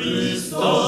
Христа.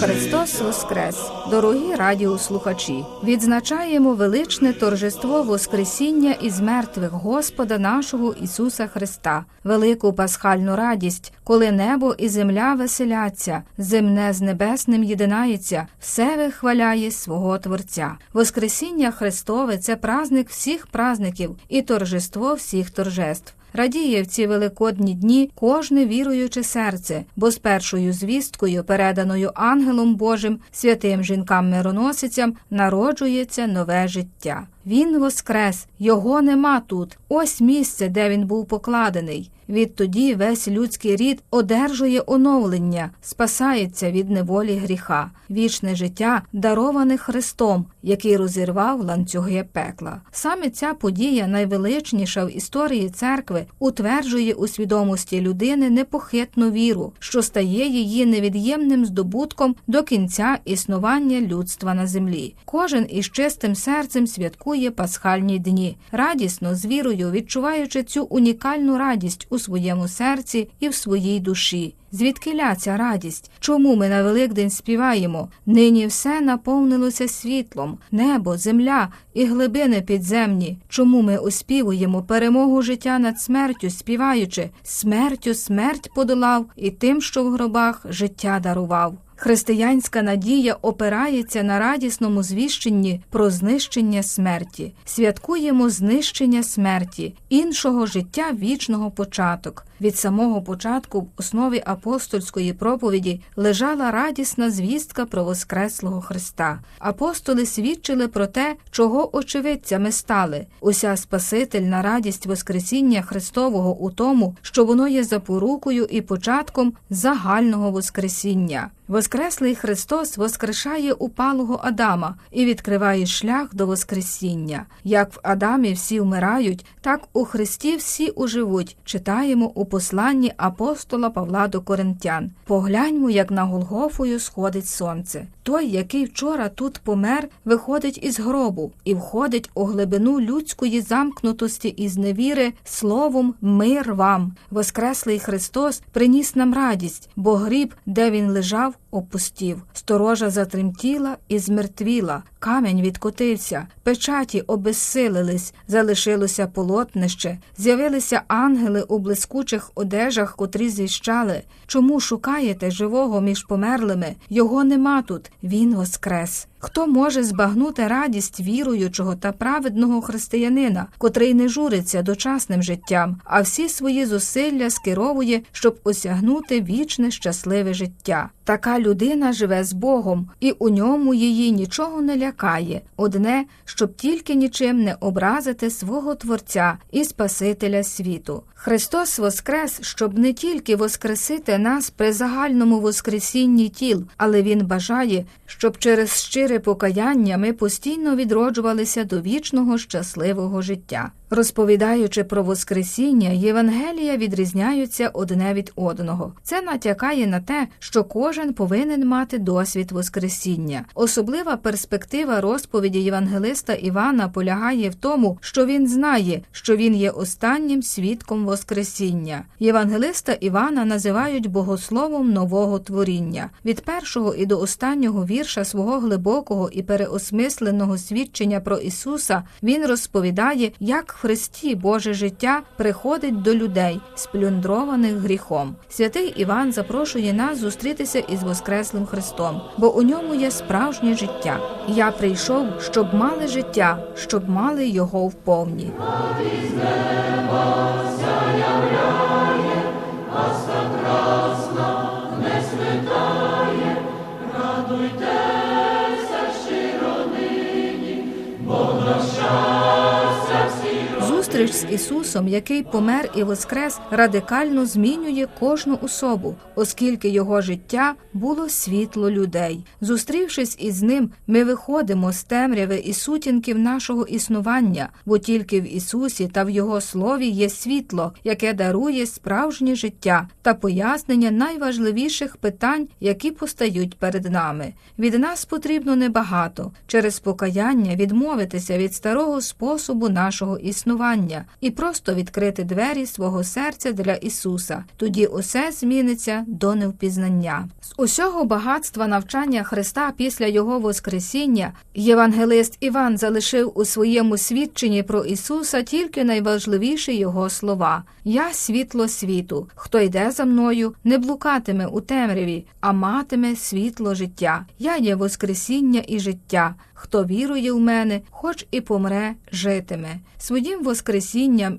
Христос Воскрес! Дорогі радіослухачі! Відзначаємо величне торжество Воскресіння із мертвих Господа нашого Ісуса Христа, велику пасхальну радість, коли небо і земля веселяться, земне з небесним єдинається, все вихваляє свого Творця. Воскресіння Христове це праздник всіх празників і торжество всіх торжеств. Радіє в ці великодні дні кожне віруюче серце, бо з першою звісткою, переданою ангелом Божим, святим жінкам-мироносицям, народжується нове життя. Він воскрес, його нема тут. Ось місце, де він був покладений. Відтоді весь людський рід одержує оновлення, спасається від неволі гріха, вічне життя, дароване Христом, який розірвав ланцюги пекла. Саме ця подія, найвеличніша в історії церкви, утверджує у свідомості людини непохитну віру, що стає її невід'ємним здобутком до кінця існування людства на землі. Кожен із чистим серцем святкує пасхальні дні, радісно з вірою відчуваючи цю унікальну радість у своєму серці і в своїй душі. Звідкиля ця радість? Чому ми на Великдень співаємо? Нині все наповнилося світлом, небо, земля і глибини підземні. Чому ми оспівуємо перемогу життя над смертю, співаючи смертю смерть подолав і тим, що в гробах життя дарував? Християнська надія опирається на радісному звіщенні про знищення смерті. Святкуємо знищення смерті, іншого життя вічного початок. Від самого початку в основі апостольської проповіді лежала радісна звістка про Воскреслого Христа. Апостоли свідчили про те, чого очевидцями стали. Уся Спасительна радість Воскресіння Христового у тому, що воно є запорукою і початком загального Воскресіння. Воскреслий Христос воскрешає упалого Адама і відкриває шлях до Воскресіння. Як в Адамі всі вмирають, так у Христі всі уживуть. Читаємо у посланні апостола Павла до Коринтян. Погляньмо, як на Голгофою сходить сонце. Той, який вчора тут помер, виходить із гробу і входить у глибину людської замкнутості і зневіри словом мир вам. Воскреслий Христос приніс нам радість, бо гріб, де він лежав, опустів. Сторожа затремтіла і змертвіла. Камінь відкотився, печаті обезсилились, залишилося полотнище, з'явилися ангели у блискучих одежах, котрі звіщали. Чому шукаєте живого між померлими? Його нема тут, він воскрес. Хто може збагнути радість віруючого та праведного християнина, котрий не журиться дочасним життям, а всі свої зусилля скеровує, щоб осягнути вічне щасливе життя? Така людина живе з Богом, і у ньому її нічого не лякає, одне, щоб тільки нічим не образити свого Творця і Спасителя світу. Христос воскрес, щоб не тільки воскресити нас при загальному воскресінні тіл, але Він бажає, щоб через щире покаяння ми постійно відроджувалися до вічного щасливого життя. Розповідаючи про Воскресіння, Євангелія відрізняються одне від одного. Це натякає на те, що кожен повинен мати досвід Воскресіння. Особлива перспектива розповіді Євангелиста Івана полягає в тому, що він знає, що він є останнім свідком Воскресіння. Євангелиста Івана називають богословом нового творіння. Від першого і до останнього вірша свого глибокого і переосмисленого свідчення про Ісуса він розповідає, як Христі Боже життя приходить до людей, сплюндрованих гріхом. Святий Іван запрошує нас зустрітися із Воскреслим Христом, бо у ньому є справжнє життя. Я прийшов, щоб мали життя, щоб мали його вповні. Зустріч Зустріч з Ісусом, який помер і воскрес, радикально змінює кожну особу, оскільки його життя було світло людей. Зустрівшись із ним, ми виходимо з темряви і сутінків нашого існування, бо тільки в Ісусі та в Його слові є світло, яке дарує справжнє життя та пояснення найважливіших питань, які постають перед нами. Від нас потрібно небагато через покаяння відмовитися від старого способу нашого існування і просто відкрити двері свого серця для Ісуса. Тоді усе зміниться до невпізнання. З усього багатства навчання Христа після Його Воскресіння євангелист Іван залишив у своєму свідченні про Ісуса тільки найважливіші його слова: Я світло світу. Хто йде за мною, не блукатиме у темряві, а матиме світло життя. Я є Воскресіння і життя. Хто вірує в мене, хоч і помре, житиме. Своїм Воскресінням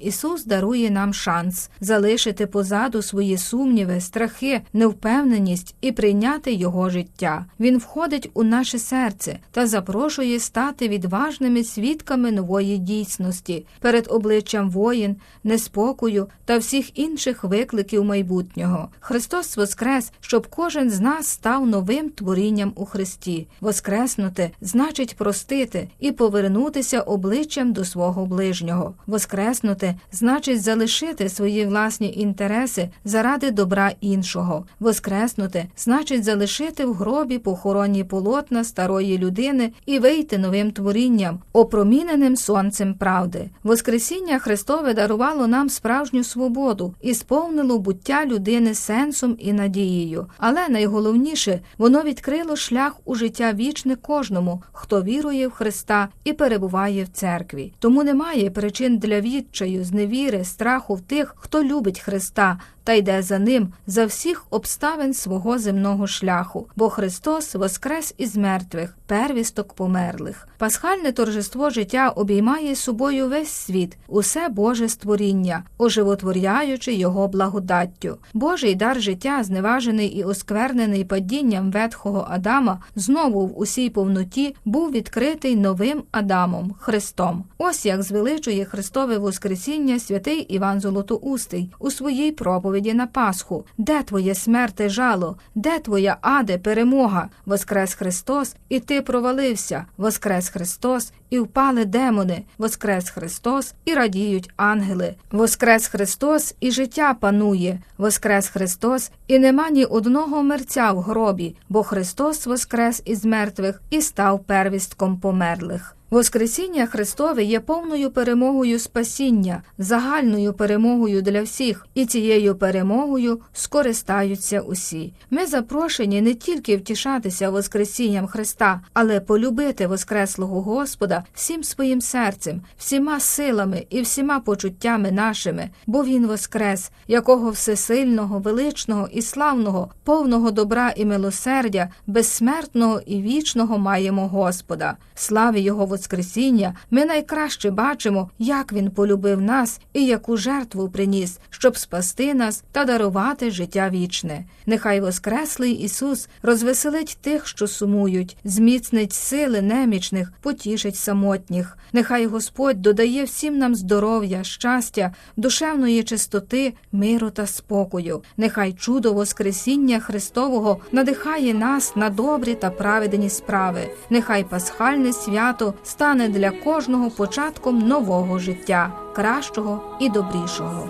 Ісус дарує нам шанс залишити позаду свої сумніви, страхи, невпевненість і прийняти Його життя. Він входить у наше серце та запрошує стати відважними свідками нової дійсності перед обличчям воїн, неспокою та всіх інших викликів майбутнього. Христос Воскрес, щоб кожен з нас став новим творінням у Христі. Воскреснути значить простити і повернутися обличчям до свого ближнього. Воскреснути значить залишити свої власні інтереси заради добра іншого. Воскреснути значить залишити в гробі похоронні полотна старої людини і вийти новим творінням, опроміненим сонцем правди. Воскресіння Христове дарувало нам справжню свободу і сповнило буття людини сенсом і надією. Але найголовніше воно відкрило шлях у життя вічне кожному, хто вірує в Христа і перебуває в церкві. Тому немає причин для відчаю, зневіри, страху в тих, хто любить Христа та йде за ним за всіх обставин свого земного шляху, бо Христос воскрес із мертвих, первісток померлих. Пасхальне торжество життя обіймає собою весь світ, усе Боже створіння, оживотворяючи його благодаттю. Божий дар життя, зневажений і осквернений падінням ветхого Адама, знову в усій повноті був відкритий новим Адамом, Христом. Ось як звеличує Христове Воскресіння святий Іван Золотоустий у своїй проповіді на Пасху. Де твоє смерте жало? Де твоя аде перемога? Воскрес Христос, і ти провалився. Воскрес Христос, і впали демони. Воскрес Христос, і радіють ангели. Воскрес Христос, і життя панує. Воскрес Христос, і нема ні одного мерця в гробі, бо Христос воскрес із мертвих і став первістком померлих. Воскресіння Христове є повною перемогою спасіння, загальною перемогою для всіх, і цією перемогою скористаються усі. Ми запрошені не тільки втішатися Воскресінням Христа, але полюбити Воскреслого Господа всім своїм серцем, всіма силами і всіма почуттями нашими, бо Він воскрес, якого всесильного, величного і славного, повного добра і милосердя, безсмертного і вічного маємо Господа. Славі Його Воскресіння ми найкраще бачимо, як Він полюбив нас і яку жертву приніс, щоб спасти нас та дарувати життя вічне. Нехай Воскреслий Ісус розвеселить тих, що сумують, зміцнить сили немічних, потішить самотніх. Нехай Господь додає всім нам здоров'я, щастя, душевної чистоти, миру та спокою. Нехай чудо Воскресіння Христового надихає нас на добрі та праведні справи. Нехай пасхальне свято стане для кожного початком нового життя, кращого і добрішого.